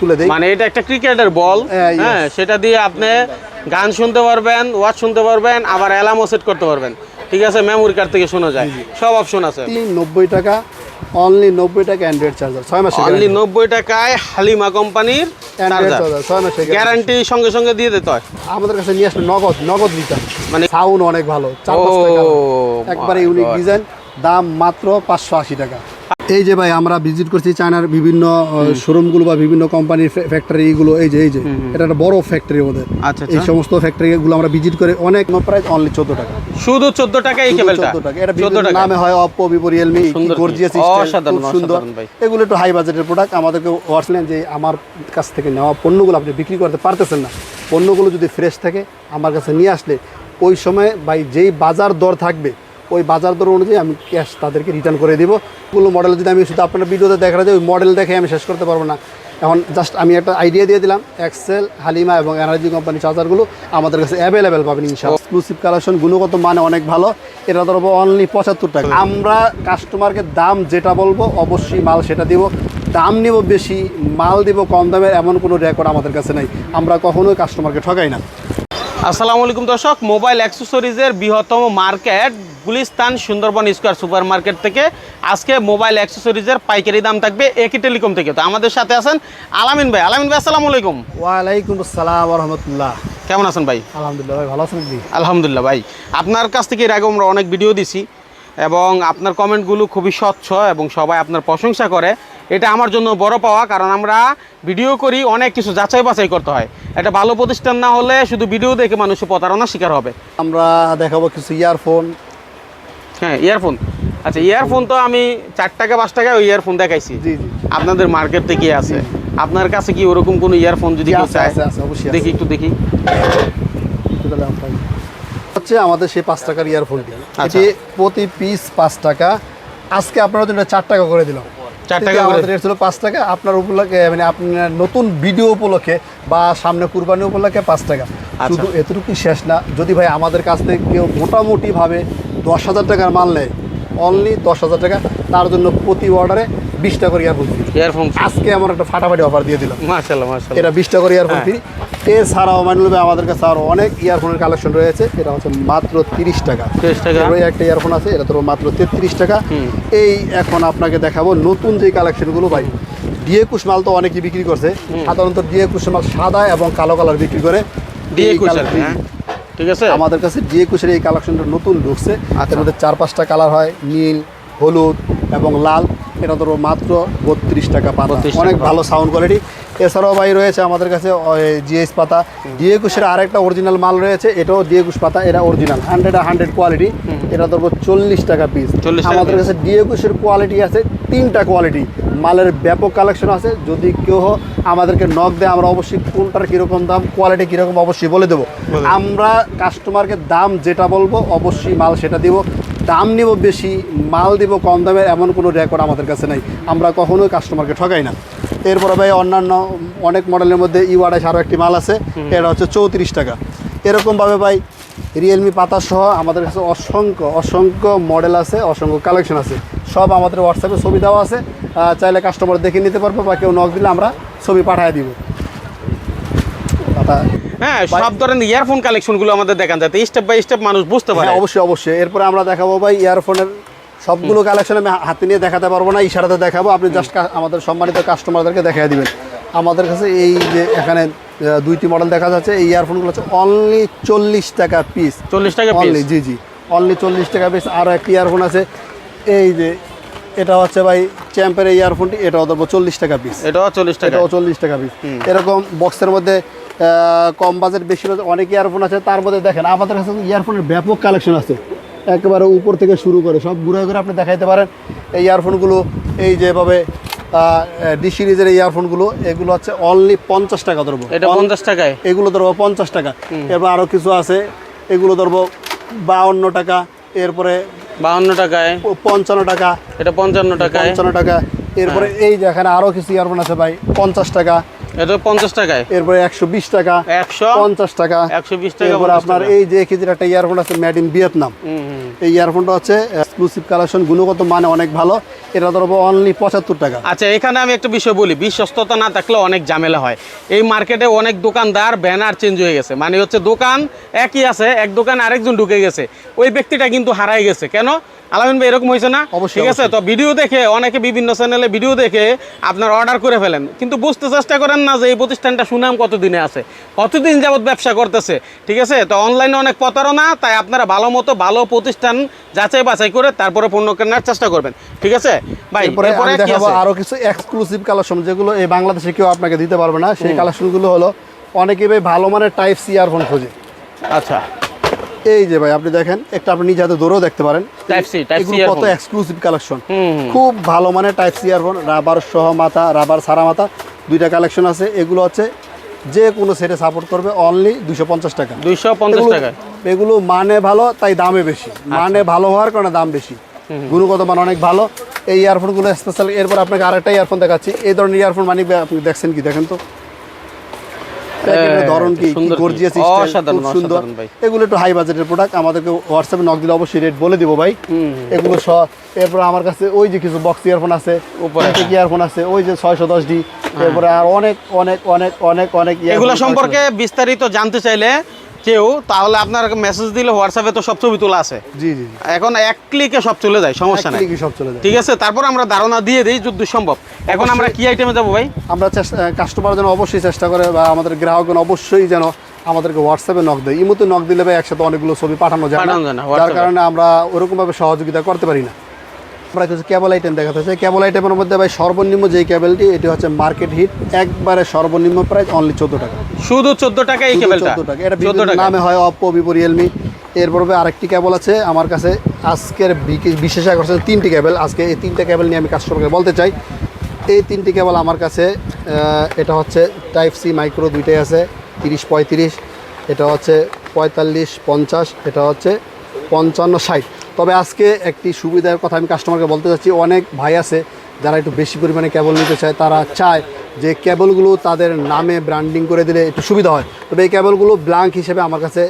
তুলে দেই। মানে এটা একটা ক্রিকেটের বল। হ্যাঁ, হ্যাঁ সেটা দিয়ে আপনি গান শুনতে পারবেন ওয়াচ শুনতে পারবেন আবার অ্যালার্মও সেট করতে পারবেন। ঠিক আছে? মেমোরি কার্ড থেকে শোনা যায়। সব অপশন আছে। নব্বই টাকা অনলি নব্বই টাকা অ্যান্ড্রয়েড চার্জার ছয় মাসের অনলি নব্বই টাকায় হালিমা কোম্পানির গ্যারান্টি সঙ্গে সঙ্গে দিয়ে দিতে হয়। আমাদের কাছে নিয়ে আসলে নগদ নগদ রিটার্ন মানে- সাউন্ড অনেক ভালো একবারে ইউনিক ডিজাইন দাম মাত্র পাঁচশো আশি টাকা। এই যে ভাই আমরা ভিজিট করছি চায়নার বিভিন্ন শোরুমগুলো বা বিভিন্ন কোম্পানির ফ্যাক্টরিগুলো এই যে এই যে এটা একটা বড় ফ্যাক্টরি ওদের আচ্ছা, এই আচ্ছা। সমস্ত ফ্যাক্টরিগুলো আমরা ভিজিট করে অনেক প্রাইস অনলি চোদ্দ টাকা। শুধু চোদ্দ টাকা এই কেবলটা চোদ্দ টাকা। এটা চোদ্দ বিভিন্ন টাকা? নামে হয় রিয়েলমি সুন্দর কি? গর্জিয়াস অসাধারণ, খুব সুন্দর। এগুলো একটু হাই বাজেটের প্রোডাক্ট আমাদেরকে ওয়ার্সলেন যে আমার কাছ থেকে নেওয়া পণ্যগুলো আপনি বিক্রি করতে পারতেছেন না। পণ্যগুলো যদি ফ্রেশ থাকে আমার কাছে নিয়ে আসলে ওই সময় ভাই যেই বাজার দর থাকবে ওই বাজার দর অনুযায়ী আমি ক্যাশ তাদেরকে রিটার্ন করে দিব। কোনো মডেল যদি আমি শুধু আপনার ভিডিওতে দেখা যায়, ওই মডেল দেখে আমি শেষ করতে পারব না। এখন জাস্ট আমি একটা আইডিয়া দিয়ে দিলাম এক্সেল হালিমা এবং এনার্জি কোম্পানি চার্জারগুলো আমাদের কাছে অ্যাভেলেবেল পাবেন ইনশাআল্লাহ। এক্সক্লুসিভ কালেকশন গুণগত মানে অনেক ভালো। এটা ধরবো অনলি পঁচাত্তর টাকা। আমরা কাস্টমারকে দাম যেটা বলব, অবশ্যই মাল সেটা দিব। দাম নিব বেশি, মাল দিব কম দামের এমন কোনো রেকর্ড আমাদের কাছে নাই। আমরা কখনোই কাস্টমারকে ঠকাই না। আসসালামু আলাইকুম দর্শক মোবাইল অ্যাক্সেসরিজের বৃহত্তম market Gulistan Sundarban square super market থেকে আজকে মোবাইল অ্যাক্সেসরিজের পাইকারি দাম থাকবে একই টেলিকম থেকে। তো আমাদের সাথে আছেন আলামিন ভাই। আলামিন ভাই আসসালামু আলাইকুম। ওয়ালাইকুম আসসালাম রহমতুল্লাহ কেমন আছেন ভাই? আলহামদুলিল্লাহ ভাই ভালো আছেন আলহামদুলিল্লাহ ভাই। আপনার কাছ থেকে এর আগে আমরা অনেক ভিডিও দিছি এবং আপনার কমেন্টগুলো খুবই স্বচ্ছ এবং সবাই আপনার প্রশংসা করে। এটা আমার জন্য বড় পাওয়া কারণ আমরা ভিডিও করি অনেক কিছু যাচাই বাছাই করতে হয়। এটা ভালো প্রতিষ্ঠান না হলে শুধু ভিডিও দেখে মানুষ প্রতারণার শিকার হবে। আমরা দেখাবো কিছু ইয়ারফোন হ্যাঁ ইয়ারফোন আচ্ছা ইয়ারফোন তো আমি চার টাকা পাঁচ টাকায় ওই ইয়ারফোন দেখাইছি। আপনাদের মার্কেট থেকে আছে? আপনার কাছে কি ওরকম কোনো ইয়ারফোন যদি কেউ চায়? দেখি একটু দেখি। হচ্ছে আমাদের সেই পাঁচ টাকার ইয়ারফোনটি আচ্ছা। এটি প্রতি পিস পাঁচ টাকা। আজকে আপনার জন্য চার টাকা করে দিলাম। চার টাকা আমাদের রেট ছিল পাঁচ টাকা। আপনার উপলক্ষে মানে আপনার নতুন ভিডিও উপলক্ষে বা সামনে কুরবানি উপলক্ষে পাঁচ টাকা। আচ্ছা। শুধু এতটুকু শেষ না যদি ভাই আমাদের কাছ থেকে কেউ মোটামুটিভাবে দশ হাজার টাকার মাল নেয়। অনলি দশ হাজার টাকা। তার জন্য প্রতি অর্ডারে বিশটা করে ইয়ারফোন ফ্রি ইয়ারফোন আজকে আমার একটা ফাটাফাটি অফার দিয়ে দিলাম মাশাল্লাহ মাশাল্লাহ এটা বিশ টাকা করে ইয়ারফোন হ্যাঁ। ফ্রি এছাড়াও মানলবে আমাদের কাছে আরও অনেক ইয়ারফোনের কালেকশন রয়েছে। এটা হচ্ছে মাত্র তিরিশ টাকা। 30 টাকা। একটা ইয়ারফোন আছে। এটা তোর মাত্র তেত্রিশ টাকা। এই এখন আপনাকে দেখাবো নতুন যে কালেকশনগুলো ভাই। ডিএ কুশ মাল তো অনেকেই বিক্রি করছে। সাধারণত ডিএ কুশ মাল সাদা এবং কালো কালার বিক্রি করে। কালার- হ্যাঁ। ঠিক আছে? আমাদের কাছে যে কুশের এই কালেকশনটা নতুন ঢুকছে আর এর মধ্যে চার পাঁচটা কালার হয় নীল হলুদ এবং লাল এটা ধরো মাত্র বত্রিশ টাকা পাতা। অনেক ভালো সাউন্ড কোয়ালিটি এছাড়াও ভাই রয়েছে আমাদের কাছে জিএস পাতা। ডিএ কুশের আরেকটা অরিজিনাল মাল রয়েছে এটাও ডিএ কুশ পাতা এটা অরিজিনাল হান্ড্রেড হান্ড্রেড কোয়ালিটি এটা ধরবো চল্লিশ টাকা পিস আমাদের কাছে ডিএ কুশের কোয়ালিটি আছে তিনটা কোয়ালিটি মালের ব্যাপক কালেকশন আছে যদি কেউ আমাদেরকে নক দেয় আমরা অবশ্যই কোনটার কীরকম দাম কোয়ালিটি কীরকম অবশ্যই বলে দেবো। আমরা কাস্টমারকে দাম যেটা বলব অবশ্যই মাল সেটা দিব। দাম নিব বেশি মাল দিব কম দামের এমন কোনো রেকর্ড আমাদের কাছে নাই। আমরা কখনোই কাস্টমারকে ঠকাই না। এরপরে ভাই অন্যান্য অনেক মডেলের মধ্যে ইউ আড়াইশ আরও একটি মাল আছে এটা হচ্ছে চৌত্রিশ টাকা। এরকমভাবে ভাই রিয়েলমি পাতা সহ আমাদের কাছে অসংখ্য অসংখ্য মডেল আছে অসংখ্য কালেকশন আছে। সব আমাদের হোয়াটসঅ্যাপে ছবি দেওয়া আছে। চাইলে কাস্টমার দেখে নিতে পারব বা কেউ নক দিলে আমরা ছবি পাঠিয়ে দিব। হ্যাঁ সব ধরনের ইয়ারফোন কালেকশনগুলো আমাদের দেখান যাতে স্টেপ বাই স্টেপ মানুষ বুঝতে পারে। হ্যাঁ অবশ্যই অবশ্যই। এরপরে আমরা দেখাবো ভাই ইয়ারফোনের সবগুলো কালেকশন আমি হাতে নিয়ে দেখাতে পারব না ইশারাতে দেখাবো। আপনি জাস্ট আমাদের সম্মানিত কাস্টমারদেরকে দেখাই দিবেন। আমাদের কাছে এই যে এখানে দুইটি মডেল দেখা যাচ্ছে এই ইয়ারফোনগুলো হচ্ছে অনলি চল্লিশ টাকা পিস চল্লিশ টাকা অনলি জি জি। অনলি চল্লিশ টাকা পিস আরও একটি ইয়ারফোন আছে। এই যে এটা হচ্ছে ভাই চ্যাম্পের ইয়ারফোনটি এটাও ধরবো চল্লিশ টাকা পিস এটাও চল্লিশ টাকা। এটাও চল্লিশ টাকা পিস এরকম বক্সের মধ্যে কম বাজেট বেশি বাজেট অনেক ইয়ারফোন আছে তার মধ্যে দেখেন আমাদের কাছে ইয়ারফোনের ব্যাপক কালেকশন আছে। একেবারে উপর থেকে শুরু করে সব ঘুরে ঘুরে আপনি দেখাইতে পারেন। এই ইয়ারফোনগুলো এই যেভাবে ডি সিরিজের ইয়ারফোনগুলো এগুলো হচ্ছে অনলি পঞ্চাশ টাকা ধরবো। এটা পঞ্চাশ টাকায়? এগুলো ধরবো পঞ্চাশ টাকা। এরপর আরও কিছু আছে এগুলো ধরবো বাউন্ন টাকা এরপরে বাহান্ন টাকায়? পঞ্চান্ন টাকা। এটা পঞ্চান্ন টাকা পঞ্চান্ন টাকা। এরপরে এই যে এখানে আরও কিছু ইয়ারফোন আছে ভাই পঞ্চাশ টাকা। এটা পঞ্চাশ টাকায়। এরপরে একশো বিশ টাকা একশো? পঞ্চাশ টাকা। একশো বিশ টাকা এরপরে 50 আপনার এই যে কেজির একটা ইয়ারফোন আছে মেড ইন ভিয়েতনাম। এই ইয়ারফোনটা হচ্ছে এক্সক্লুসিভ কালেকশন গুণগত মানে অনেক ভালো। এটা ধরবো অনলি পঁচাত্তর টাকা। আচ্ছা এখানে আমি একটা বিষয় বলি বিশ্বস্ততা না থাকলে অনেক ঝামেলা হয়। এই মার্কেটে অনেক দোকানদার ব্যানার চেঞ্জ হয়ে গেছে। মানে হচ্ছে দোকান একই আছে এক দোকান আরেকজন ঢুকে গেছে। ওই ব্যক্তিটা কিন্তু হারাই গেছে। কেন? আলামিন ভাই এরকম হয়েছে না? ঠিক আছে? তো ভিডিও দেখে অনেকে বিভিন্ন চ্যানেলে ভিডিও দেখে আপনার অর্ডার করে ফেলেন। কিন্তু বুঝতে চেষ্টা করেন না যে এই প্রতিষ্ঠানটা সুনাম কতদিনে আছে? কতদিন যাবত ব্যবসা করতেছে? ঠিক আছে? তো অনলাইনে অনেক প্রতারণা তাই আপনারা ভালো মতো ভালো প্রতিষ্ঠান যাচাই বাছাই করে তারপরে পণ্য কেনার চেষ্টা করবেন। ঠিক আছে? ভাই এরপরে দেখাবো আরও কিছু এক্সক্লুসিভ কালেকশন যেগুলো এই বাংলাদেশে কেউ আপনাকে দিতে পারবে না। সেই কালেকশনগুলো হলো অনেকে ভাই ভালো মানের টাইপ সি ইয়ারফোন খোঁজে। আচ্ছা। এই যে ভাই আপনি দেখেন একটা আপনি নিজে হাতে ধরেও দেখতে পারেন। কত এক্সক্লুসিভ কালেকশন। খুব ভালো মানের টাইপ সি ইয়ারফোন রাবার সহ মাথা রাবার সারা মাথা। দুইটা কালেকশন আছে এগুলো হচ্ছে যে কোনো সেটে সাপোর্ট করবে অনলি দুশো পঞ্চাশ টাকা। দুইশো পঞ্চাশ টাকা এগুলো মানে ভালো তাই দামে বেশি। মানে ভালো হওয়ার কারণে দাম বেশি। গুণগত মান অনেক ভালো। এই ইয়ারফোনগুলো স্পেশাল এরপর আপনাকে আরেকটা ইয়ারফোন দেখাচ্ছি। এই ধরনের ইয়ারফোন মানে আপনি দেখছেন কি? দেখেন তো। ধরন কি গর্জিয়াস অসাধারণ, সুন্দর। এগুলো একটু হাই বাজেটের প্রোডাক্ট আমাদেরকে হোয়াটসঅ্যাপে নক দিলে অবশ্যই রেট বলে দিব ভাই। এগুলো এরপর আমার কাছে ওই যে কিছু বক্স ইয়ারফোন আছে। ইয়ারফোন আছে? ওই যে ছয়শো দশ ডি এরপরে আর অনেক অনেক অনেক অনেক অনেক এগুলো সম্পর্কে বিস্তারিত জানতে চাইলে কেউ তাহলে আপনার মেসেজ দিলে হোয়াটসঅ্যাপে তো সব ছবি তোলা আছে। জি জি এখন এক ক্লিকে সব চলে যায় সমস্যা নাই। সব চলে যায়। ঠিক আছে? তারপর আমরা ধারণা দিয়ে দিই যুদ্ধ সম্ভব। এখন আমরা কি আইটেমে যাব ভাই? আমরা কাস্টমার যেন অবশ্যই চেষ্টা করে বা আমাদের গ্রাহকগণ অবশ্যই যেন আমাদেরকে হোয়াটসঅ্যাপে নক দেয়। ইমোতে নক দিলে ভাই একসাথে অনেকগুলো ছবি পাঠানো যায় না। না, যার কারণে আমরা ওরকমভাবে সহযোগিতা করতে পারি না। আমরা কিছু কেবল আইটেম দেখাতে চাই কেবল আইটেমের মধ্যে ভাই সর্বনিম্ন যেই কেবলটি এটি হচ্ছে মার্কেট হিট একবারে সর্বনিম্ন প্রাইস অনলি চোদ্দ টাকা। শুধু চোদ্দ টাকা এই কেবলটা? 14 টাকা। এটা চোদ্দ বিভিন্ন নামে হয় অপো ভিভো রিয়েলমি এরপর আরেকটি কেবল আছে আমার কাছে আজকের বিশেষ আকর্ষণ তিনটি কেবল। আজকে এই তিনটে কেবল নিয়ে আমি কাস্টমারকে বলতে চাই। এই তিনটি কেবল আমার কাছে এটা হচ্ছে টাইপ সি মাইক্রো দুইটাই আছে তিরিশ পঁয়ত্রিশ এটা হচ্ছে পঁয়তাল্লিশ পঞ্চাশ এটা হচ্ছে পঞ্চান্ন ষাট। তবে আজকে একটি সুবিধার কথা আমি কাস্টমারকে বলতে চাচ্ছি। অনেক ভাই আছে যারা একটু বেশি পরিমাণে কেবল নিতে চায়, তারা চায় যে কেবলগুলো তাদের নামে ব্র্যান্ডিং করে দিলে একটু সুবিধা হয়। তবে এই কেবলগুলো ব্ল্যাঙ্ক হিসেবে আমার কাছে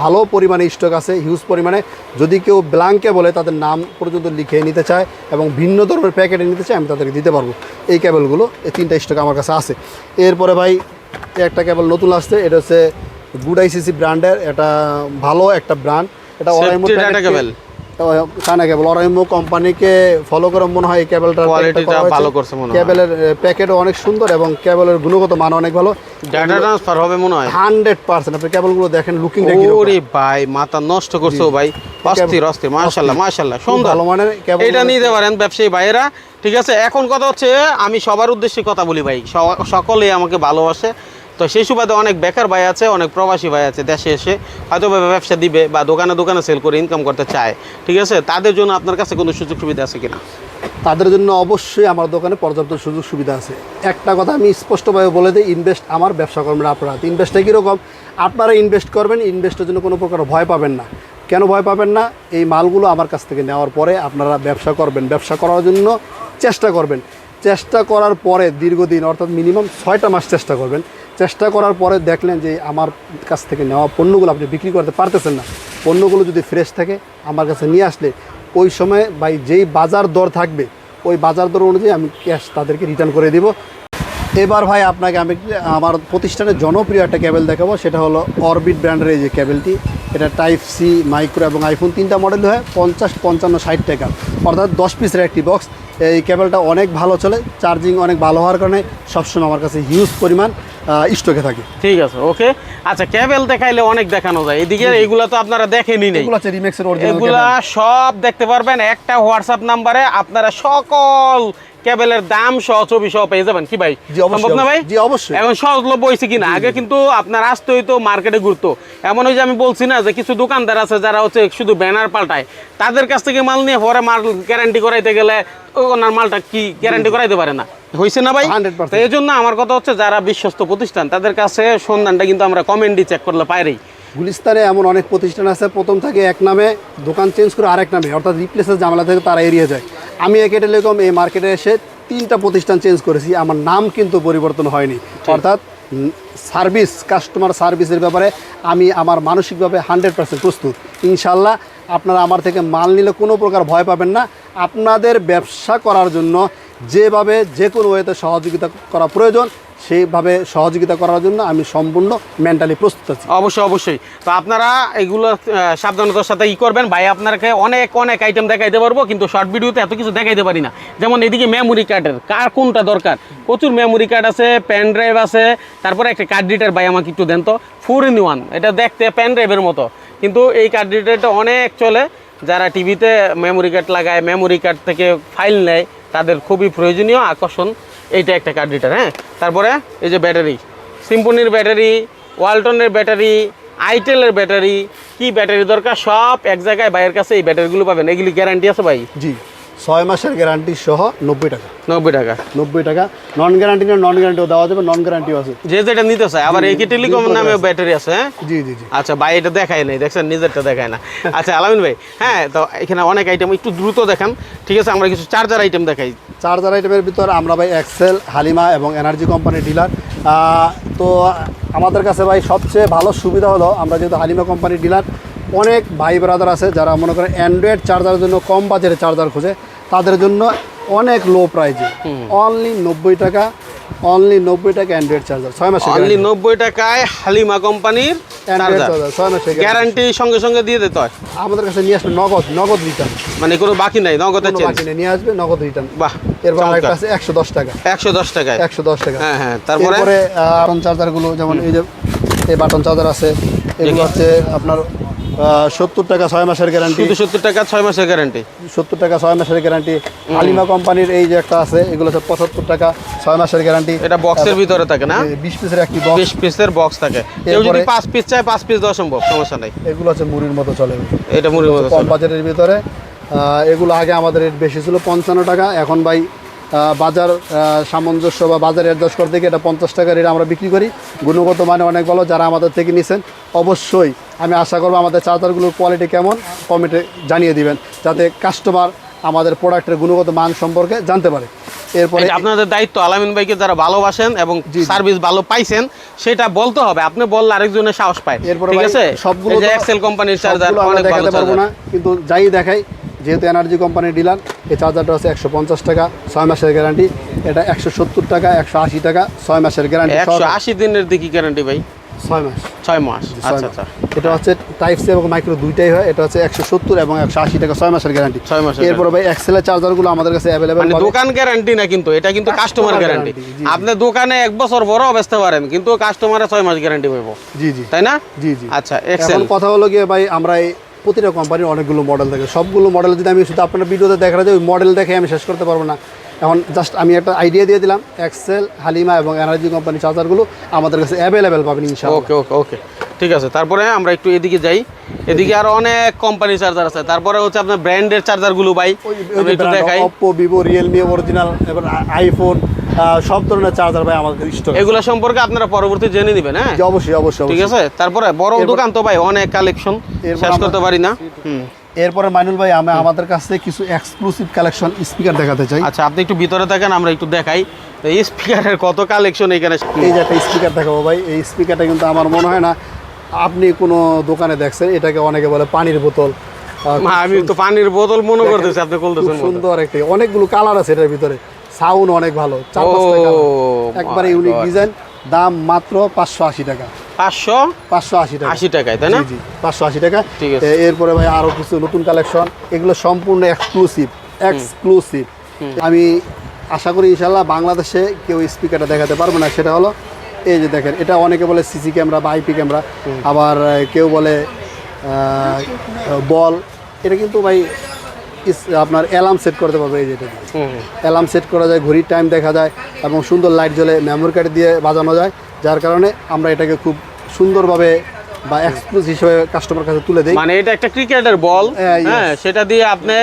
ভালো পরিমাণে স্টক আছে হিউজ পরিমাণে। যদি কেউ ব্ল্যাঙ্কে বলে তাদের নাম পর্যন্ত লিখে নিতে চায় এবং ভিন্ন ধরনের প্যাকেটে নিতে চায়, আমি তাদেরকে দিতে পারব। এই কেবলগুলো এই তিনটা স্টক আমার কাছে আছে। এরপরে ভাই, একটা কেবল নতুন আসছে, এটা হচ্ছে গুড আইসিসি ব্র্যান্ডের এটা ভালো একটা ব্র্যান্ড এটা cable। কানা কেবল অরাইমো কোম্পানিকে ফলো করে মনে হয় এই কেবলটা Quality-টা ভালো করছে মনে হয়। কেবলের প্যাকেটও অনেক সুন্দর এবং কেবলের গুণগত মান অনেক ভালো। ডাটা ট্রান্সফার হবে মনে হয়। Hundred percent. আপনি কেবলগুলো দেখেন লুকিংটা ওরে ভাই মাথা নষ্ট করছ ভাই। অস্থির অস্থির। সুন্দর। ভালো মানের কেবল এটা নিতে পারেন ব্যবসায়ী ভাইয়েরা। ঠিক আছে এখন কথা হচ্ছে আমি সবার উদ্দেশ্যে কথা বলি ভাই। স- সকলেই আমাকে ভালোবাসে। তো সেই সুবাদে অনেক বেকার ভাই আছে, অনেক প্রবাসী ভাই আছে দেশে এসে হয়তো ব্যবসা দিবে বা দোকানে দোকানে সেল করে ইনকাম করতে চায়। ঠিক আছে? তাদের জন্য আপনার কাছে কোনো সুযোগ সুবিধা আছে কিনা? তাদের জন্য অবশ্যই আমার দোকানে পর্যাপ্ত সুযোগ সুবিধা আছে। একটা কথা আমি স্পষ্টভাবে বলে দিই ইনভেস্ট আমার ব্যবসা করবেন আপনারা ইনভেস্টটা কীরকম আপনারা ইনভেস্ট করবেন ইনভেস্টের জন্য কোনো প্রকার ভয় পাবেন না। কেন ভয় পাবেন না? এই মালগুলো আমার কাছ থেকে নেওয়ার পরে আপনারা ব্যবসা করবেন। ব্যবসা করার জন্য চেষ্টা করবেন। চেষ্টা করার পরে দীর্ঘদিন, অর্থাৎ মিনিমাম ছয়টা মাস চেষ্টা করবেন। চেষ্টা করার পরে দেখলেন যে আমার কাছ থেকে নেওয়া পণ্যগুলো আপনি বিক্রি করতে পারতেছেন না। পণ্যগুলো যদি ফ্রেশ থাকে, আমার কাছে নিয়ে আসলে, ওই সময় বা যেই বাজার দর থাকবে, ওই বাজার দর অনুযায়ী আমি ক্যাশ তাদেরকে রিটার্ন করে দিব। এবার ভাই আপনাকে আমি, আমার প্রতিষ্ঠানের জনপ্রিয় একটা ক্যাবেল দেখাবো, সেটা হলো অরবিট ব্র্যান্ডের এই যে কেবলটি এটা টাইপ সি মাইক্রো এবং আইফোন। তিনটা মডেল হয় পঞ্চাশ পঞ্চান্ন ষাট টাকা। অর্থাৎ দশ পিসের একটি বক্স এই কেবলটা অনেক ভালো চলে চার্জিং অনেক ভালো হওয়ার কারণে সবসময় আমার কাছে হিউজ পরিমাণ স্টকে থাকে। ঠিক আছে ওকে আচ্ছা ক্যাবেল দেখাইলে অনেক দেখানো যায়। এদিকে এগুলো তো আপনারা দেখেনি নেই। এগুলো হচ্ছে রিমেক্সের অরিজিনাল এগুলা সব দেখতে পারবেন। একটা হোয়াটসঅ্যাপ নাম্বারে আপনারা সকল কেবলের দাম সহ ছবি সহ পেয়ে যাবেন। কি ভাই? সম্ভব না ভাই? জি, অবশ্যই। এখন সহজলভ্য হয়েছে কিনা? আগে কিন্তু আপনার আসতে হইতো মার্কেটে ঘুরতো। এমন ওই যে আমি বলছি না যে কিছু দোকানদার আছে যারা হচ্ছে শুধু ব্যানার পাল্টায়। তাদের কাছ থেকে মাল নিয়ে পরে মাল গ্যারান্টি করাইতে গেলে ওনার মালটা কি গ্যারান্টি করাইতে পারে না? হয়েছে না ভাই? এই জন্য আমার কথা হচ্ছে যারা বিশ্বস্ত প্রতিষ্ঠান তাদের কাছে সন্ধানটা কিন্তু আমরা কমেন্টই চেক করলে পাইরেই গুলিস্তানে এমন অনেক প্রতিষ্ঠান আছে প্রথম থেকে এক নামে দোকান চেঞ্জ করে আরেক নামে অর্থাৎ রিপ্লেসের জামেলা থেকে তারা এড়িয়ে যায়। আমি একে টেলিকম এই মার্কেটে এসে তিনটা প্রতিষ্ঠান চেঞ্জ করেছি। আমার নাম কিন্তু পরিবর্তন হয়নি। অর্থাৎ সার্ভিস কাস্টমার সার্ভিসের ব্যাপারে আমি আমার মানসিকভাবে হান্ড্রেড পার্সেন্ট প্রস্তুত। ইনশাল্লাহ আপনারা আমার থেকে মাল নিলে কোনো প্রকার ভয় পাবেন না। আপনাদের ব্যবসা করার জন্য যেভাবে যে কোনো ওয়েতে সহযোগিতা করা প্রয়োজন। সেইভাবে সহযোগিতা করার জন্য আমি সম্পূর্ণ মেন্টালি প্রস্তুত আছি। অবশ্যই অবশ্যই। তো আপনারা এগুলো সাবধানতার সাথে ই করবেন। ভাই, আপনাকে অনেক অনেক আইটেম দেখাইতে পারব, কিন্তু শর্ট ভিডিওতে এত কিছু দেখাইতে পারি না। যেমন এদিকে মেমোরি কার্ডের কার কোনটা দরকার? প্রচুর মেমোরি কার্ড আছে পেন ড্রাইভ আছে, তারপরে একটা কার্ড রিডার ভাই, আমাকে একটু দেন তো। ফোর ইন ওয়ান এটা দেখতে পেন ড্রাইভের মতো। কিন্তু এই কার্ড রিডারটা অনেক চলে। যারা টিভিতে মেমোরি কার্ড লাগায় মেমোরি কার্ড থেকে ফাইল নেয়, তাদের খুবই প্রয়োজনীয়, আকর্ষণ। এইটা একটা কার্ড রিডার হ্যাঁ? তারপরে এই যে ব্যাটারি সিম্পনির ব্যাটারি ওয়ালটনের ব্যাটারি আইটেলের ব্যাটারি কি ব্যাটারি দরকার? সব এক জায়গায় বাইরের কাছে এই ব্যাটারিগুলো পাবেন। এগুলি গ্যারান্টি আছে ভাই? জি। ছয় মাসের গ্যারান্টি সহ নব্বই টাকা। নব্বই টাকা। নব্বই টাকা। নন গ্যারান্টি না নন গ্যারান্টিও দেওয়া যাবে নন গ্যারান্টিও আছে। যে যেটা নিতে চায় আবার এই টেলিকম নামে ব্যাটারি আছে। হ্যাঁ? জি জি জি। আচ্ছা ভাই এটা দেখায় নাই দেখছেন? নিজেরটা দেখায় না। আচ্ছা আলামিন ভাই হ্যাঁ তো এখানে অনেক আইটেম একটু দ্রুত দেখান। ঠিক আছে আমরা কিছু চার্জার আইটেম দেখাই। চার্জার আইটেমের ভিতর আমরা ভাই এক্সেল হালিমা এবং এনার্জি কোম্পানির ডিলার তো আমাদের কাছে ভাই সবচেয়ে ভালো সুবিধা হলো আমরা যেহেতু হালিমা কোম্পানির ডিলার অনেক ভাই ব্রাদার আছে যারা মনে করেন অ্যান্ড্রয়েড চার্জারের জন্য কম বাজেটে চার্জার খোঁজে। তাদের জন্য অনেক লো প্রাইজে অনলি নব্বই টাকা অনলি নব্বই টাকা অ্যান্ড্রয়েড চার্জার ছয় মাসের অনলি নব্বই টাকায় হালিমা কোম্পানির। গ্যারান্টি সঙ্গে সঙ্গে দিয়ে দিতে হয়। আমাদের কাছে নিয়ে আসবে নগদ নগদ রিটার্ন মানে কোনো বাকি নাই চেঞ্জ বাকি নেই নিয়ে আসবে নগদ রিটার্ন বাহ এরপর আরেকটা আছে একশো দশ টাকা। একশো দশ টাকায়। একশো দশ টাকা। হ্যাঁ হ্যাঁ তারপরে? বাটন চার্জারগুলো যেমন এই যে এই বাটন চার্জার আছে এগুলো হচ্ছে আপনার সত্তর টাকা ছয় মাসের গ্যারান্টি সত্তর টাকা ছয় মাসের গ্যারান্টি সত্তর টাকা ছয় মাসের গ্যারান্টি হালিমা কোম্পানির এই যে একটা আছে এগুলো হচ্ছে পঁচাত্তর টাকা ছয় মাসের গ্যারান্টি এটা বক্সের ভিতরে থাকে না? বিশ পিসের একটি বক্স বিশ পিসের বক্স থাকে। কেউ যদি পাঁচ পিস চায় পাঁচ পিস দেওয়া সম্ভব সমস্যা নাই। এগুলো হচ্ছে মুড়ির মতো চলে। এটা মুড়ির মতো কম বাজারের ভিতরে। এগুলো আগে আমাদের রেট বেশি ছিল পঞ্চান্ন টাকা এখন ভাই বাজার সামঞ্জস্য বা বাজার অ্যাডজাস্ট করতে গিয়ে এটা পঞ্চাশ টাকা রেট আমরা বিক্রি করি। গুণগত মানে অনেক ভালো যারা আমাদের থেকে নিছেন। অবশ্যই আমি আশা করব আমাদের চার্জারগুলোর কোয়ালিটি কেমন কমেন্টে জানিয়ে দিবেন যাতে কাস্টমার আমাদের প্রোডাক্টের গুণগত মান সম্পর্কে জানতে পারে। এরপরে আপনাদের দায়িত্ব আলামিন ভাইকে যারা ভালোবাসেন এবং। সার্ভিস ভালো পাইছেন সেটা বলতে হবে। আপনি বললে আরেকজনের সাহস পায়। এরপরে ঠিক আছে? সবগুলো এক্সেল কোম্পানির চার্জার অনেক ভালো না কিন্তু যাই দেখাই যেহেতু এনার্জি কোম্পানির ডিলার এই চার্জারটা হচ্ছে একশো পঞ্চাশ টাকা ছয় মাসের গ্যারান্টি এটা একশো সত্তর টাকা একশো আশি টাকা ছয় মাসের গ্যারান্টি একশো আশি দিনের দিকে গ্যারান্টি ভাই। ছয় মাস। ছয় মাস। আচ্ছা আচ্ছা। এটা হচ্ছে টাইপ সি এবং মাইক্রো দুইটাই হয়। এটা হচ্ছে একশো সত্তর এবং একশো আশি টাকা ছয় মাসের গ্যারান্টি ছয় মাসের এরপরে ভাই এক্সেলের চার্জারগুলো আমাদের কাছে অ্যাভেলেবেল মানে দোকান গ্যারান্টি না কিন্তু এটা কিন্তু কাস্টমার গ্যারান্টি। আপনি দোকানে এক বছর বড় বেচতে পারেন কিন্তু কাস্টমারে ছয় মাস গ্যারান্টি পাবো জি জি। তাই না? জি জি। আচ্ছা এক্সেল এখন কথা হলো গিয়ে ভাই আমরা এই প্রতিটা কোম্পানির অনেকগুলো মডেল থাকে। সবগুলো মডেল যদি আমি শুধু আপনার ভিডিওতে দেখা যায় ওই মডেল দেখে আমি শেষ করতে পারব না। এখন জাস্ট আমি একটা আইডিয়া দিয়ে দিলাম এক্সেল হালিমা এবং এনার্জি কোম্পানি চার্জারগুলো আমাদের কাছে অ্যাভেলেবেল পাবেন ইনশাআল্লাহ। ওকে ওকে ওকে ঠিক আছে তারপরে আমরা একটু এদিকে যাই। এদিকে আরও অনেক কোম্পানি চার্জার আছে। তারপরে হচ্ছে আপনার ব্র্যান্ডের চার্জারগুলো ভাই একটু দেখাই। ভিভো রিয়েলমি অরিজিনাল এবং আইফোন সব ধরনের চার্জার ভাই আমাদের স্টক এগুলো সম্পর্কে আপনারা পরবর্তী জেনে নেবেন হ্যাঁ? অবশ্যই অবশ্যই ঠিক আছে? তারপরে বড় দোকান তো ভাই অনেক কালেকশন শেষ করতে পারি না। হুম। এরপরে মাইনুল ভাই আমি আমাদের কাছে কিছু এক্সক্লুসিভ কালেকশন স্পিকার দেখাতে চাই। আচ্ছা আপনি একটু ভিতরে থাকেন আমরা একটু দেখাই। এই স্পিকারের কত কালেকশন এখানে? এই যে একটা স্পিকার দেখাবো ভাই এই স্পিকারটা কিন্তু আমার মনে হয় না আপনি কোনো দোকানে দেখছেন এটাকে অনেকে বলে পানির বোতল। আমি তো পানির বোতল মনে করতেছি আপনি বলতেছেন সুন্দর একটা অনেকগুলো কালার আছে এটার ভিতরে। সাউন্ড অনেক ভালো চার পাঁচটা কালার একবারে ইউনিক ডিজাইন দাম মাত্র পাঁচশো আশি টাকা। পাঁচশো? পাঁচশো আশি টাকা। আশি টাকায় তাই না? জি, পাঁচশো আশি টাকা। ঠিক আছে। এরপরে ভাই আরও কিছু নতুন কালেকশন এগুলো সম্পূর্ণ এক্সক্লুসিভ এক্সক্লুসিভ আমি আশা করি ইনশাল্লাহ বাংলাদেশে কেউ স্পিকারটা দেখাতে পারবে না সেটা হলো এই যে দেখেন এটা অনেকে বলে সিসি ক্যামেরা বা আইপি ক্যামেরা আবার কেউ বলে বল। এটা কিন্তু ভাই আপনার অ্যালার্ম সেট করতে পারবে এই যেটা দিয়ে। অ্যালার্ম সেট করা যায় ঘড়ির টাইম দেখা যায় এবং সুন্দর লাইট জ্বলে মেমোরি কার্ড দিয়ে বাজানো যায় যার কারণে আমরা এটাকে খুব সুন্দরভাবে বা এক্সক্লুস হিসেবে কাস্টমার কাছে তুলে দিই। মানে এটা একটা ক্রিকেটের বল হ্যাঁ, হ্যাঁ সেটা দিয়ে আপনি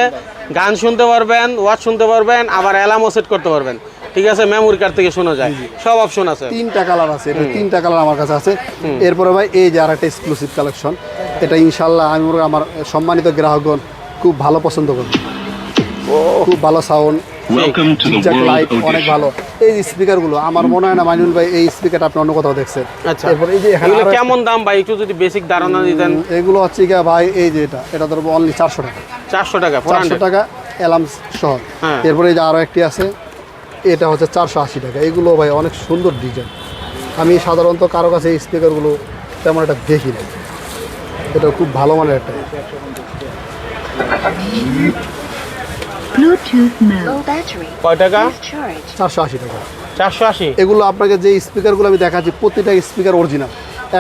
গান শুনতে পারবেন ওয়াচ শুনতে পারবেন আবার অ্যালার্মও সেট করতে পারবেন। ঠিক আছে মেমোরি কার্ড থেকে শোনা যায়। সব অপশন আছে। তিনটা কালার আছে এটা তিনটা কালার আমার কাছে আছে। এরপরে ভাই এই যে আর একটা এক্সক্লুসিভ কালেকশন এটা ইনশাল্লাহ আমি আমার সম্মানিত গ্রাহকগণ খুব ভালো পছন্দ করবে। খুব ভালো সাউন্ড লাইট অনেক ভালো। এই স্পিকারগুলো আমার মনে হয় না মাইনুল ভাই এই স্পিকারটা আপনি অন্য কোথাও দেখছেন। আচ্ছা। এরপর এই যে কেমন দাম ভাই? একটু যদি বেসিক ধারণা দিতেন। এগুলো হচ্ছে গিয়া ভাই এই যে এটা এটা ধরবো অনলি চারশো টাকা। চারশো টাকা চারশো টাকা অ্যালার্ম সহ। হ্যাঁ। এরপরে এই যে আরও একটি আছে এটা হচ্ছে চারশো আশি টাকা। এগুলো ভাই অনেক সুন্দর ডিজাইন আমি সাধারণত কারও কাছে এই স্পিকারগুলো তেমন একটা দেখি না। এটা খুব ভালো মানের একটা। কয় টাকা? চারশো আশি টাকা। চারশো আশি? এগুলো আপনাকে যে স্পিকারগুলো আমি দেখাচ্ছি প্রতিটা স্পিকার অরিজিনাল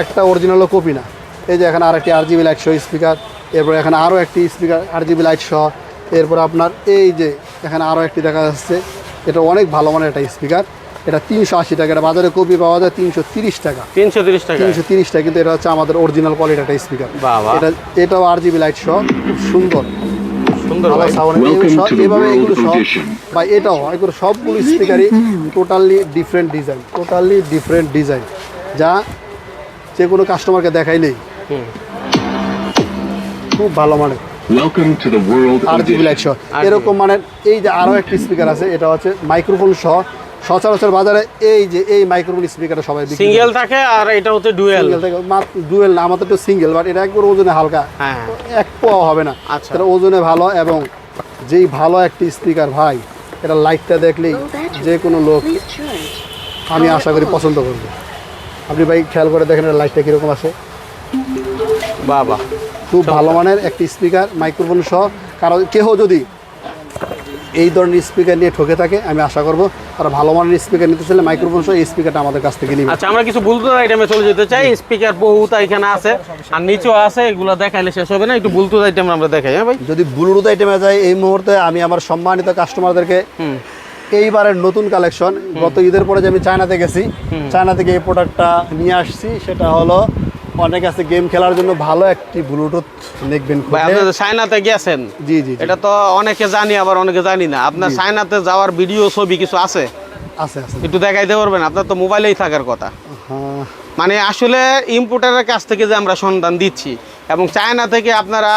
একটা অরিজিনালও কপি না। এই যে এখানে আরেকটি আর জিবি লাইট সহ স্পিকার এরপরে এখানে আরও একটি স্পিকার আর জিবি লাইট সহ এরপর আপনার এই যে এখানে আরও একটি দেখা যাচ্ছে এটা অনেক ভালো মানের একটা স্পিকার এটা তিনশো আশি টাকা। এটা বাজারে কপি পাওয়া যায় তিনশো তিরিশ টাকা। তিনশো তিরিশ টাকা তিনশো তিরিশ টাকা কিন্তু এটা হচ্ছে আমাদের অরিজিনাল কোয়ালিটি একটা স্পিকার এটা এটাও আর জিবি লাইট সহ খুব সুন্দর। সুন্দর ভাই। এভাবে এগুলো সব. এটাও এগুলো সবগুলো স্পিকারই totally different design totally different design যা যে কোনো কাস্টমারকে দেখাইলেই। খুব ভালো মানে আর জিবি লাইট সহ। এরকম মানে এই যে আরও একটি স্পিকার আছে এটা হচ্ছে মাইক্রোফোন সহ সচরাচর বাজারে এই যে এই মাইক্রোফোন স্পিকারটা সবাই বিক্রি সিঙ্গেল থাকে আর এটা হচ্ছে ডুয়েল মাত্র ডুয়েল না আমাদের তো সিঙ্গেল বাট এটা একবার ওজনে হালকা। হ্যাঁ। এক পোয়া হবে না। আচ্ছা। এটা ওজনে ভালো এবং যেই ভালো একটি স্পিকার ভাই এটা লাইটটা দেখলেই যে কোনো লোক আমি আশা করি পছন্দ করবে। আপনি ভাই খেয়াল করে দেখেন এর লাইটটা কীরকম আছে। বাবা খুব ভালো মানের একটি স্পিকার মাইক্রোফোন সহ। কারণ কেহ যদি এই ধরনের স্পিকার নিয়ে ঠকে থাকে আমি আশা করব। আর ভালো মানের স্পিকার নিতে চাইলে মাইক্রোফোন সহ এই স্পিকারটা আমাদের কাছ থেকে নিবে আচ্ছা আমরা কিছু বুলতুদ আইটেমে চলে যেতে চাই। স্পিকার বহুত এখানে আছে আর নিচেও আছে এগুলো দেখাইলে শেষ হবে না। একটু বুলতুদ আইটেম আমরা দেখাই হ্যাঁ ভাই? যদি ব্লুটুথ আইটেমে যায় এই মুহূর্তে আমি আমার সম্মানিত কাস্টমারদেরকে এইবারের নতুন কালেকশন গত ঈদের পরে যে আমি চায়নাতে গেছি চায়না থেকে এই প্রোডাক্টটা নিয়ে আসছি সেটা হলো অনেক আছে গেম খেলার জন্য ভালো একটি ব্লুটুথ নেকবেন ভাই আপনি তো চায়নাতে গেছেন। জি জি। এটা তো অনেকে জানি আবার অনেকে জানি না। আপনার চায়নাতে যাওয়ার ভিডিও ছবি কিছু আছে? আছে আছে। একটু দেখাইতে পারবেন? আপনার তো মোবাইলেই থাকার কথা। হ্যাঁ। মানে আসলে ইম্পোর্টারের কাছ থেকে যে আমরা সন্ধান দিচ্ছি এবং চায়না থেকে আপনারা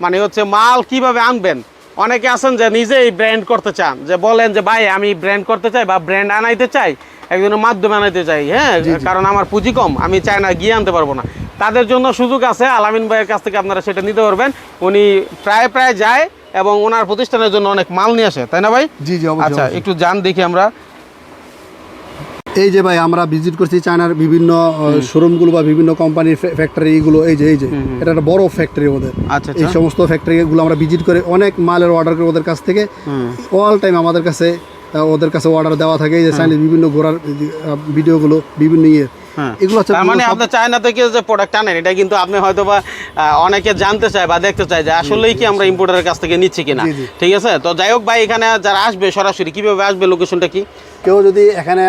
মানে হচ্ছে মাল কীভাবে আনবেন অনেকে আছেন যে নিজেই ব্র্যান্ড করতে চান যে বলেন যে ভাই আমি ব্র্যান্ড করতে চাই বা ব্র্যান্ড আনাইতে চাই একজনের মাধ্যমে আনাইতে চাই। হ্যাঁ কারণ আমার পুঁজি কম আমি চাই না গিয়ে আনতে পারব না। তাদের জন্য সুযোগ আছে আলামিন ভাইয়ের কাছ থেকে আপনারা সেটা নিতে পারবেন। উনি প্রায় প্রায় যায় এবং ওনার প্রতিষ্ঠানের জন্য অনেক মাল নিয়ে আসে তাই না ভাই? জি জি আচ্ছা একটু যান দেখি আমরা। এই যে ভাই আমরা ভিজিট করছি চায়নার বিভিন্ন শোরুমগুলো বা বিভিন্ন কোম্পানির ফ্যাক্টরিগুলো এই যে এই যে। এটা একটা বড় ফ্যাক্টরি ওদের আচ্ছা, এই সমস্ত ফ্যাক্টরিগুলো আমরা ভিজিট করে অনেক মালের অর্ডার করি ওদের কাছ থেকে অল টাইম আমাদের কাছে ওদের কাছে অর্ডার দেওয়া থাকে। এই যে চাইনিজ বিভিন্ন ঘোরার ভিডিওগুলো বিভিন্ন ইয়ে। এগুলো হচ্ছে মানে সব- আপনি চায়না থেকে যে প্রোডাক্ট আনেন এটা কিন্তু আপনি হয়তো বা অনেকে জানতে চায় বা দেখতে চায় যে আসলেই কি আমরা ইম্পোর্টারের কাছ থেকে নিচ্ছি কিনা। ঠিক আছে? তো যাই হোক ভাই এখানে যারা আসবে সরাসরি কীভাবে আসবে লোকেশনটা কি? কেউ যদি এখানে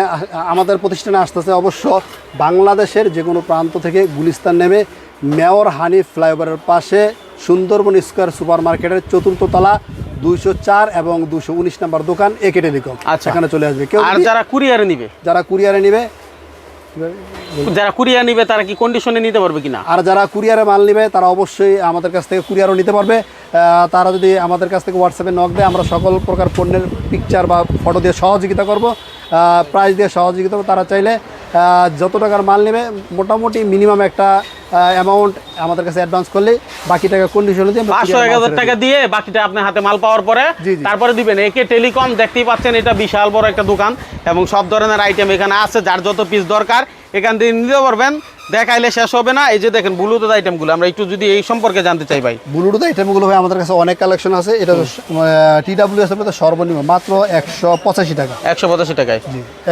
আমাদের প্রতিষ্ঠানে আসতেছে অবশ্য বাংলাদেশের যে কোনো প্রান্ত থেকে গুলিস্তান নেমে মেয়র হানি ফ্লাইওভারের পাশে সুন্দরবন স্কোয়ার সুপার মার্কেটের চতুর্থ তলা দুইশো চার এবং দুশো উনিশ নাম্বার দোকান একে টেলিকম। আচ্ছা। সেখানে চলে আসবে। কেউ আর যারা কুরিয়ারে নিবে? যারা কুরিয়ারে নিবে যারা কুরিয়ার নিবে, তারা কি কন্ডিশনে নিতে পারবে কিনা? আর যারা কুরিয়ারে মাল নিবে, তারা অবশ্যই আমাদের কাছ থেকে কুরিয়ারও নিতে পারবে। তারা যদি আমাদের কাছ থেকে হোয়াটসঅ্যাপে নক দেয়, আমরা সকল প্রকার পণ্যের পিকচার বা ফটো দিয়ে সহযোগিতা করব। প্রাইস দিয়ে সহযোগিতা তারা চাইলে যত টাকার মাল নেবে, মোটামুটি মিনিমাম একটা অ্যামাউন্ট আমাদের কাছে অ্যাডভান্স করলে বাকি টাকা কন্ডিশনে দিয়ে পাঁচশো এক হাজার টাকা দিয়ে বাকিটা আপনার হাতে মাল পাওয়ার পরে। তারপরে দিবেন। একে টেলিকম দেখতেই পাচ্ছেন এটা বিশাল বড় একটা দোকান এবং সব ধরনের আইটেম এখানে আছে যার যত পিস দরকার এখান থেকে নিতে পারবেন। দেখাইলে শেষ হবে না। এই যে দেখেন ব্লুটুথ আইটেমগুলো আমরা একটু যদি এই সম্পর্কে জানতে চাই ভাই। ব্লুটুথ আইটেমগুলো ভাই আমাদের কাছে অনেক কালেকশন আছে। এটা টি ডাব্লিউ এস তো সর্বনিম্ন মাত্র একশো পঁচাশি টাকা। একশো পঁচাশি টাকায়?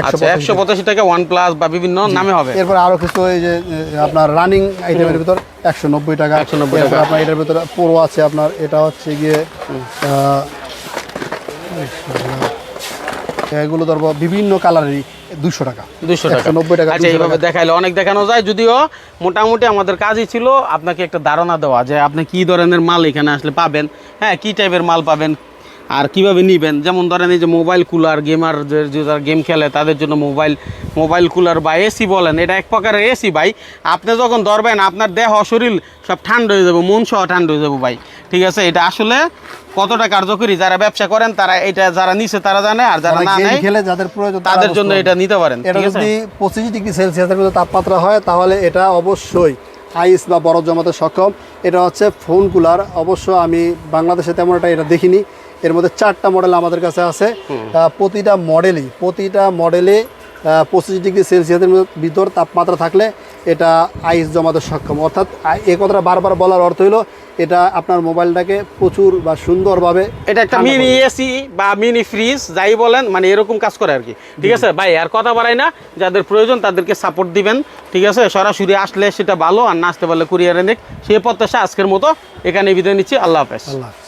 আচ্ছা একশো পঁচাশি টাকা। ওয়ান প্লাস বা বিভিন্ন নামে হবে। এরপর আরও কিছু এই যে আপনার রানিং আইটেমের ভিতর একশো নব্বই টাকা। 190 নব্বই টাকা। আপনার এটার ভিতরে পুরো আছে আপনার এটা হচ্ছে গিয়ে এগুলো ধরবো বিভিন্ন কালারেরই দুশো টাকা। দুশো টাকা। নব্বই টাকা, আচ্ছা এইভাবে। দেখাইলে অনেক দেখানো যায় যদিও মোটামুটি আমাদের কাজই ছিল আপনাকে একটা ধারণা দেওয়া যে আপনি কি ধরনের মাল এখানে আসলে পাবেন। হ্যাঁ কি টাইপের মাল পাবেন? আর কীভাবে নিবেন? যেমন ধরেন এই যে মোবাইল কুলার গেমার যে যারা গেম খেলে তাদের জন্য মোবাইল মোবাইল কুলার বা এসি বলেন এটা এক প্রকারের এসি ভাই। আপনি যখন ধরবেন আপনার দেহ শরীর সব ঠান্ডা হয়ে যাবে মন সহ ঠান্ডা হয়ে যাবে ভাই। ঠিক আছে? এটা আসলে কতটা কার্যকরী? যারা ব্যবসা করেন তারা এটা যারা নিছে তারা জানে আর যারা যারা না নেয় খেলে যাদের প্রয়োজন তাদের জন্য এটা নিতে পারেন। এটা যদি পঁচিশ ডিগ্রি সেলসিয়াসের মধ্যে তাপমাত্রা হয় তাহলে এটা অবশ্যই আইস বা বরফ জমাতে সক্ষম। এটা হচ্ছে ফোন কুলার অবশ্য আমি বাংলাদেশে তেমন একটা এটা দেখিনি। এর মধ্যে চারটা মডেল আমাদের কাছে আছে। প্রতিটা মডেলই প্রতিটা মডেলে পঁচিশ ডিগ্রি সেলসিয়াসের ভিতর তাপমাত্রা থাকলে এটা আইস জমাতে সক্ষম। অর্থাৎ এ কথাটা বারবার বলার অর্থ হলো এটা আপনার মোবাইলটাকে প্রচুর বা সুন্দরভাবে এটা একটা মিনি এসি বা মিনি ফ্রিজ যাই বলেন মানে এরকম কাজ করে আর কি ঠিক আছে? ভাই আর কথা বাড়াই না যাদের প্রয়োজন তাদেরকে সাপোর্ট দিবেন। ঠিক আছে? সরাসরি আসলে সেটা ভালো আর না আসতে পারলে কুরিয়ারে নিক। সে প্রত্যাশা আজকের মতো। এখানে বিদায় নিচ্ছি। আল্লাহ হাফেজ। আল্লাহ।